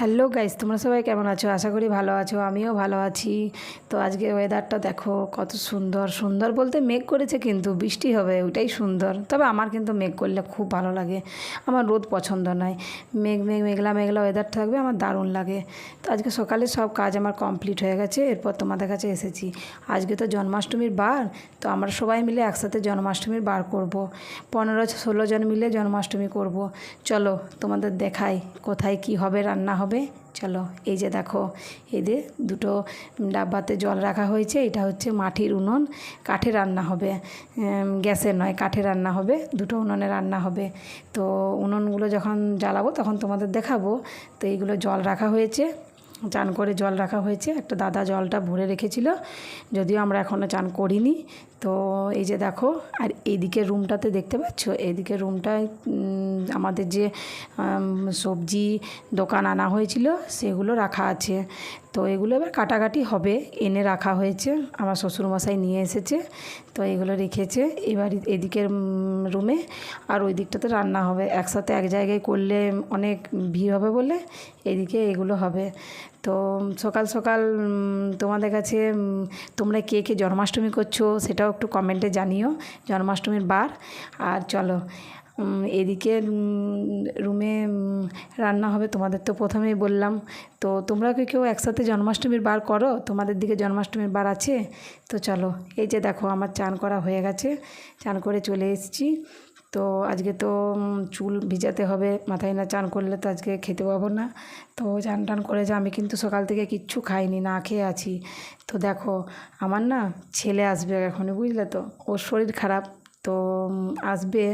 Hello guys, তোমরা সবাই কেমন আছো? আশা করি ভালো আছো, আমিও ভালো আছি। তো আজকে ওয়েদারটা দেখো, কত সুন্দর। সুন্দর বলতে মেঘ করেছে কিন্তু, বৃষ্টি হবে ওইটাই সুন্দর। তবে আমার কিন্তু মেঘ করলে খুব ভালো লাগে। আমার রোদ পছন্দ নয়। মেঘ মেঘ, মেঘলা মেঘলা ওয়েদার থাকবে, আমার দারুণ লাগে। তো আজকে সকালে সব কাজ আমার কমপ্লিট হয়ে গেছে, এরপর তোমাদের কাছে এসেছি। আজকে তো জন্মাষ্টমীর বার, তো আমরা সবাই মিলে একসাথে জন্মাষ্টমীর বার করব। পনেরো, ষোলো জন মিলে জন্মাষ্টমী করব। চলো তোমাদের দেখাই কোথায় কি হবে, রান্না হবে। চলো, এই যে দেখো এদের দুটো ডাব্বাতে জল রাখা হয়েছে, এটা হচ্ছে মাটির উনুন, কাঠে রান্না হবে। গ্যাসের নয়, কাঠে রান্না হবে, দুটো উনুনে রান্না হবে। তো উনুনগুলো যখন জ্বালাবো তখন তোমাদের দেখাবো। তো এইগুলো জল রাখা হয়েছে। চান করে জল রাখা হয়েছে। একটা দাদা জলটা ভরে রেখেছিল, যদিও আমরা এখনও চান করিনি। তো এই যে দেখো, আর এইদিকে রুমটাতে দেখতে পাচ্ছ? এইদিকে রুমটায় আমাদের যে সবজি দোকান আনা হয়েছিল, সেগুলো রাখা আছে। তো এগুলো এবার কাটাকাটি হবে, এনে রাখা হয়েছে। আমার শ্বশুরমশাই নিয়ে এসেছে। তো এইগুলো রেখেছে। এবার এদিকের রুমে আর ওই দিকটাতে রান্না হবে। একসাথে এক জায়গায় করলে অনেক ভিড় হবে বলে এদিকে এগুলো হবে। তো সকাল সকাল তোমাদের কাছে তোমরা কে কে জন্মাষ্টমী করছ সেটাও একটু কমেন্টে জানিও। জন্মাষ্টমীর বার। আর চলো এদিকে রুমে রান্না হবে তোমাদের তো প্রথমেই বললাম। তো তোমরা কি কেউ একসাথে জন্মাষ্টমীর বার করো? তোমাদের দিকে জন্মাষ্টমীর বার আছে? তো চলো, এই যে দেখো আমার চান করা হয়ে গেছে। চান করে চলে এসেছি। তো আজকে তো চুল ভিজাতে হবে, মাথায় না চান করলে তো আজকে খেতে পাবো না। তো চান টান করেছে আমি কিন্তু সকাল থেকে কিচ্ছু খাইনি, না খেয়ে আছি। তো দেখো, আমার না ছেলে আসবে এখনই, বুঝলে তো? ওর শরীর খারাপ। তো আসবে।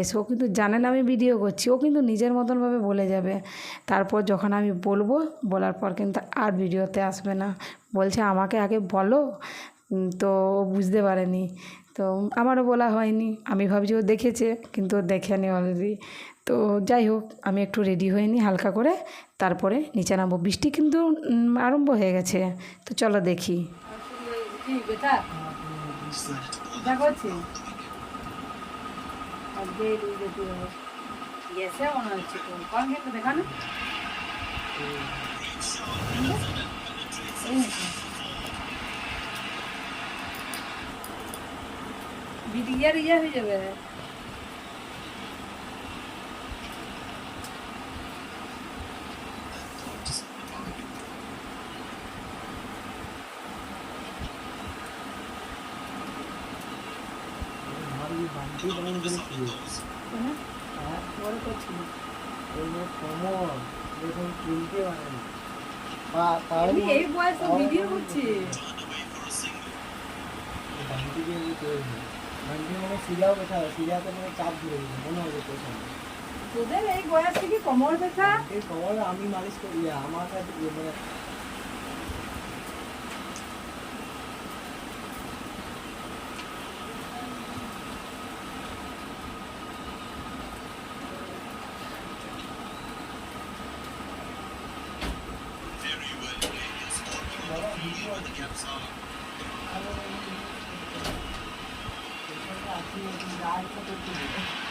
এসে ও কিন্তু জানে না আমি ভিডিও করছি। ও কিন্তু নিজের মতনভাবে বলে যাবে। তারপর যখন আমি বলব বলার পর কিন্তু আর ভিডিওতে আসবে না। বলছে আমাকে আগে বলো। তো ও বুঝতে পারেনি। তো আমারও বলা হয়নি। আমি ভাবছি ও দেখেছে কিন্তু ও দেখেনি অলরেডি তো যাই হোক আমি একটু রেডি হয়ে নিই হালকা করে। তারপরে নিচে নামবো। বৃষ্টি কিন্তু আরম্ভ হয়ে গেছে। তো চলো দেখি। বিডিয়ার ইয়ে হয়ে যাবে বড় করছি হয়ে আমি এই বয়সে ভিডিও করছি। তোদের এই বয়স থেকে কোমর ব্যথা? আমি মালিশ করি আমার কাছে মানে Thank you.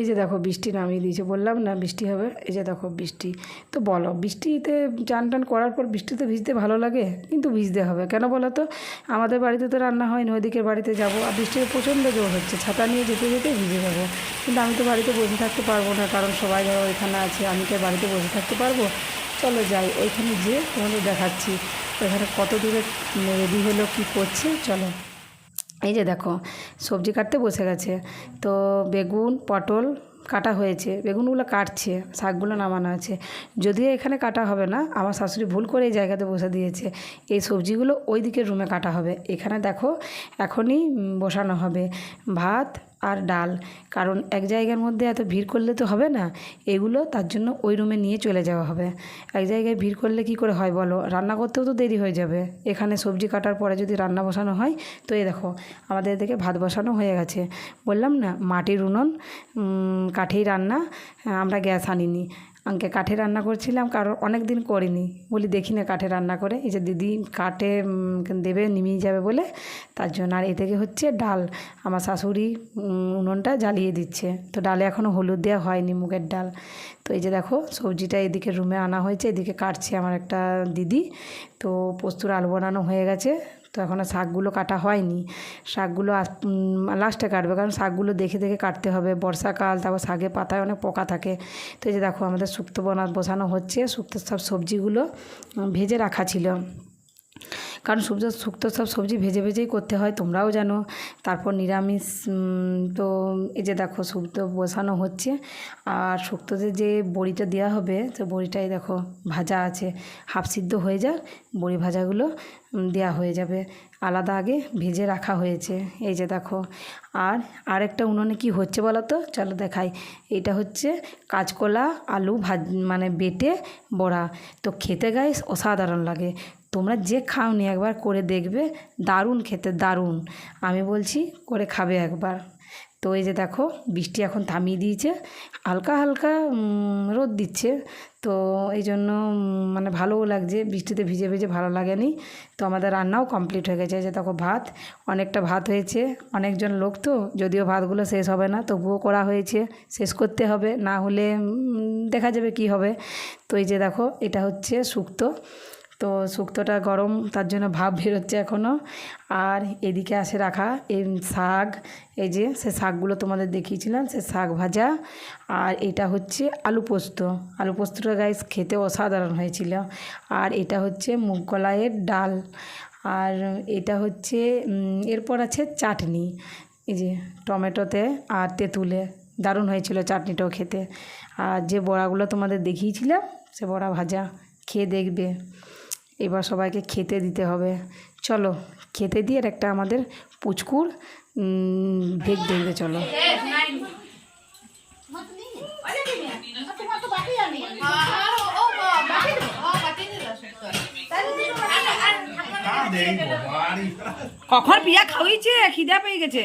এই যে দেখো বৃষ্টি নামিয়ে দিয়েছে, বললাম না বৃষ্টি হবে, এই যে দেখো বৃষ্টি। তো বলো, বৃষ্টিতে চান টান করার পর বৃষ্টিতে ভিজতে ভালো লাগে? কিন্তু ভিজতে হবে। কেন বলো তো? আমাদের বাড়িতে তো রান্না হয়নি ওইদিকের বাড়িতে যাব। আর বৃষ্টির প্রচণ্ড জোর হচ্ছে, ছাতা নিয়ে যেতে যেতে ভিজে যাব। কিন্তু আমি তো বাড়িতে বসে থাকতে পারব না, কারণ সবাই ধরো ওইখানে আছে, আমি কি বাড়িতে বসে থাকতে পারব? চলো যাই, ওইখানে যেয়ে তোমাদের দেখাচ্ছি, ওইখানে কত দূরে রেডি হলো, কী করছে, চলো। এই যে দেখো, সবজি কাটতে বসে গেছে। তো বেগুন, পটল কাটা হয়েছে। বেগুনগুলো কাটছে, শাকগুলো নামানো আছে। যদিও এখানে কাটা হবে না, আমার শাশুড়ি ভুল করে এই জায়গাতে বসে দিয়েছে। এই সবজিগুলো ওই দিকের রুমে কাটা হবে। এখানে দেখো, এখনই বসানো হবে। ভাত আর ডাল। কারণ এক জায়গার মধ্যে এত ভিড় করলে তো হবে না। এগুলো তার জন্য ওই রুমে নিয়ে চলে যাওয়া হবে। এক জায়গায় ভিড় করলে কি করে হয় বলো? রান্না করতেও তো দেরি হয়ে যাবে। এখানে সবজি কাটার পরে যদি রান্না বসানো হয়, তো এ দেখো, আমাদের এদিকে ভাত বসানো হয়ে গেছে। বললাম না, মাটির উনুন কাঠেই রান্না, আমরা গ্যাস আনিনি। আঙ্কে কাঠে রান্না করছিলাম, কারণ অনেক দিন করিনি। বলি দেখি না কাঠে রান্না করে। এই যে দিদি কাঠে দেবে, নিমিয়ে যাবে বলে, তার জন্য আর এ থেকে হচ্ছে ডাল। আমার শাশুড়ি উনুনটা জ্বালিয়ে দিচ্ছে। তো ডালে এখনও হলুদ দেওয়া হয়নি মুগের ডাল। তো এই যে দেখো, সবজিটা এদিকে রুমে আনা হয়েছে, এদিকে কাটছে আমার একটা দিদি। তো পোস্তুর আলু বানানো হয়ে গেছে। তো এখনও শাকগুলো কাটা হয়নি। শাকগুলো লাস্টে কাটবে, কারণ শাকগুলো দেখে দেখে কাটতে হবে। বর্ষাকাল, তারপর শাকে পাতায় অনেক পোকা থাকে। তো এই যে দেখো, আমাদের শুক্তো বনা বসানো হচ্ছে। শুক্তোর সব সবজিগুলো ভেজে রাখা ছিল। কারণ শুক্তো শুক্তো সব সবজি ভেজে ভেজেই করতে হয়, তোমরাও জানো। তারপর নিরামিষ তো এই যে দেখো শুক্তো বসানো হচ্ছে। আর শুক্তোতে যে বড়িটা দেওয়া হবে, তো বড়িটাই দেখো ভাজা আছে। হাফ সিদ্ধ হয়ে যাক, বড়ি ভাজাগুলো দেওয়া হয়ে যাবে। আলাদা আগে ভেজে রাখা হয়েছে। এই যে দেখো, আর আরেকটা উনুনে কি হচ্ছে বলো তো? চলো দেখাই। এটা হচ্ছে কাঁচকলা, আলু ভাজ মানে বেটে বড়া। তো খেতে গায়ে অসাধারণ লাগে। তোমরা যে খাওনি একবার করে দেখবে, দারুণ খেতে, দারুণ। আমি বলছি, করে খাবে একবার। তো এই যে দেখো, বৃষ্টি এখন থামিয়ে দিয়েছে, হালকা হালকা রোদ দিচ্ছে। তো এই জন্য মানে ভালোও লাগছে, বৃষ্টিতে ভিজে ভিজে ভালো লাগেনি। তো আমাদের রান্নাও কমপ্লিট হয়ে গেছে। এই যে দেখো ভাত, অনেকটা ভাত হয়েছে। অনেকজন লোক তো, যদিও ভাতগুলো শেষ হবে না, তবুও করা হয়েছে। শেষ করতে হবে, না হলে দেখা যাবে কি হবে। তো এই যে দেখো, এটা হচ্ছে শুক্তো। তো শুক্তোটা গরম, তার জন্য ভাব বেরোচ্ছে এখনও আর এদিকে আসে রাখা, এই শাক, এই যে সে শাকগুলো তোমাদের দেখিয়েছিলাম, সে শাক ভাজা। আর এটা হচ্ছে আলু পোস্ত। আলু পোস্তটা গাইস খেতে অসাধারণ হয়েছিল। আর এটা হচ্ছে মুগ কলাইয়ের ডাল। আর এটা হচ্ছে এরপর আছে চাটনি। এই যে টমেটোতে আর তেঁতুলে। দারুণ হয়েছিল চাটনিটাও খেতে। আর যে বড়াগুলো তোমাদের দেখিয়েছিলাম, সে বড়া ভাজা, খেয়ে দেখবে। এবার সবাইকে খেতে দিতে হবে। চলো খেতে দিয়ে আর একটা আমাদের পুচকুর ভেগ দেখবে চলো। কখন পিয়া খাওয়াইছে খিদা পেয়ে গেছে।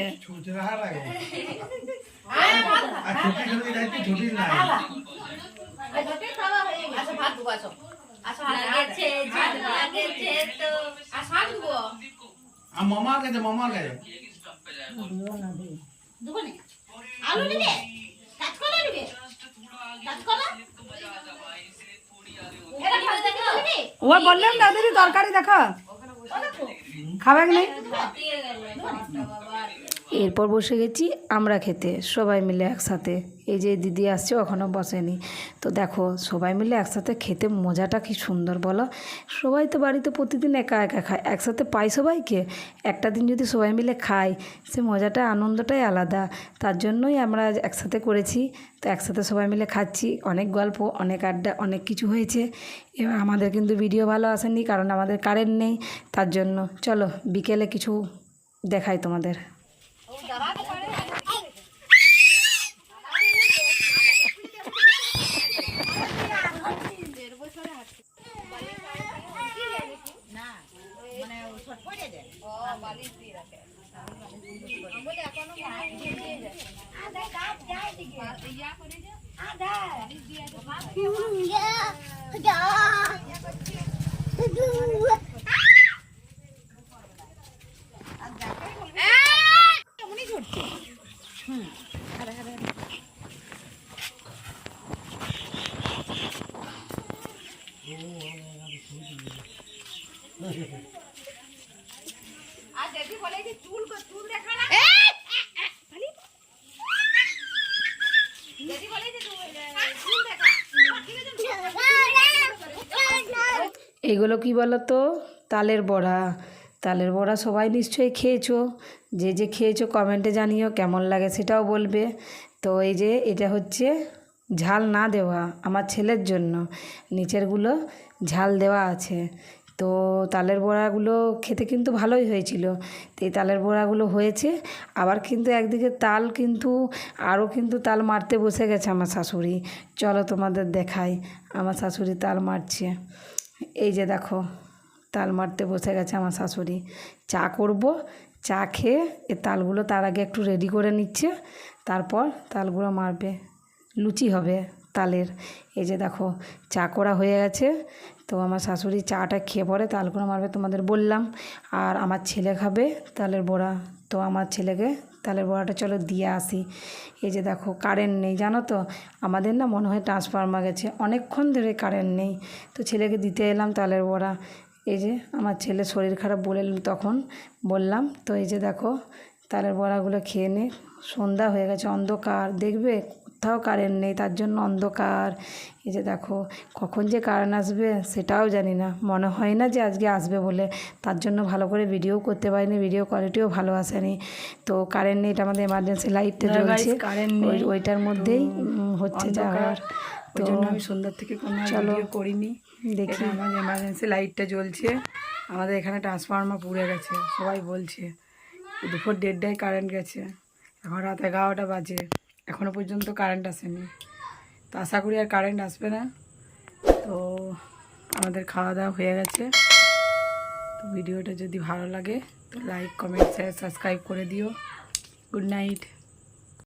মামার কাছে মামার কাছে আলু নিবে? কাঁচকলা নিবে? কাঁচকলা? এটা ভালো দেখে নিবে? ও বললাম না দিদি তরকারি দেখো। খাবে কি নেই? এরপর বসে গেছি, আমরা খেতে, সবাই মিলে একসাথে। এই যে দিদি আসছে এখনও বসেনি। তো দেখো, সবাই মিলে একসাথে খেতে মজাটা কি সুন্দর বলো? সবাই তো বাড়িতে প্রতিদিন একা একা খায়। একসাথে পাই সবাইকে? একটা দিন যদি সবাই মিলে খাই, সে মজাটা, আনন্দটাই আলাদা। তার জন্যই আমরা একসাথে করেছি। তো একসাথে সবাই মিলে খাচ্ছি। অনেক গল্প, অনেক আড্ডা, অনেক কিছু হয়েছে। এবার আমাদের কিন্তু ভিডিও ভালো আসেনি, কারণ আমাদের কারেন্ট নেই। তার জন্য চলো, বিকেলে কিছু দেখাই তোমাদের। Oh, 咋办 এগুলো কি বলো তো তালের বড়া। তালের বড়া সবাই নিশ্চয়ই খেয়েছো। যে যে খেয়েছো কমেন্টে জানিও কেমন লাগে সেটাও বলবে। তো এই যে এটা হচ্ছে ঝাল না দেওয়া আমার ছেলের জন্য। নিচেরগুলো ঝাল দেওয়া আছে। তো তালের বড়াগুলো খেতে কিন্তু ভালোই হয়েছিল। তো এই তালের বড়াগুলো হয়েছে। আবার কিন্তু একদিকে তাল কিন্তু, আরও কিন্তু তাল মারতে বসে গেছে আমার শাশুড়ি। চলো তোমাদের দেখাই, আমার শাশুড়ি তাল মারছে। এই যে দেখো, তাল মারতে বসে গেছে আমার শাশুড়ি। চা করব, চা খেয়ে এ তালগুলো তার আগে একটু রেডি করে নিচ্ছে, তারপর তালগুলো মারবে। লুচি হবে। তালের। এই যে দেখো, চা করা হয়ে গেছে। তো আমার শাশুড়ি চাটা খেয়ে পরে তাল করে মারবে তোমাদের বললাম। আর আমার ছেলে খাবে তালের বড়া। তো আমার ছেলেকে তালের বড়াটা চলো দিয়ে আসি। এই যে দেখো কারেন্ট নেই, জানো তো? আমাদের না মনে হয় ট্রান্সফার্মার গেছে। অনেকক্ষণ ধরে কারেন্ট নেই। তো ছেলেকে দিতে এলাম তালের বড়া। এই যে আমার ছেলে শরীর খারাপ বলে তখন। বললাম, তো এই যে দেখো, তালের বড়াগুলো খেয়ে নে। সন্ধ্যা হয়ে গেছে, অন্ধকার। দেখবে কোথাও কারেন্ট নেই তার জন্য অন্ধকার। এই যে দেখো কখন যে কারেন্ট আসবে সেটাও জানি না। মনে হয় না যে আজকে আসবে বলে। তার জন্য ভালো করে ভিডিও করতে পারিনি ভিডিও কোয়ালিটিও ভালো আসেনি। তো কারেন্ট নেই এটা আমাদের এমার্জেন্সি লাইটটা জ্বলছে। ওইটার মধ্যেই হচ্ছে যাওয়ার তো জন্য আমি সন্ধ্যার থেকে কোনো চলো, করিনি। দেখি। আমার এমার্জেন্সি লাইটটা জ্বলছে। আমাদের এখানে ট্রান্সফর্মার পুড়ে গেছে। সবাই বলছে দুপুর দেড়টায় কারেন্ট গেছে। এখন রাত এগারোটা বাজে। এখনও পর্যন্ত কারেন্ট আসেনি। তো আশা করি আর কারেন্ট আসবে না। তো আমাদের খাওয়া দাওয়া হয়ে গেছে। তো ভিডিওটা যদি ভালো লাগে, তো লাইক কমেন্ট শেয়ার সাবস্ক্রাইব করে দিও। Good night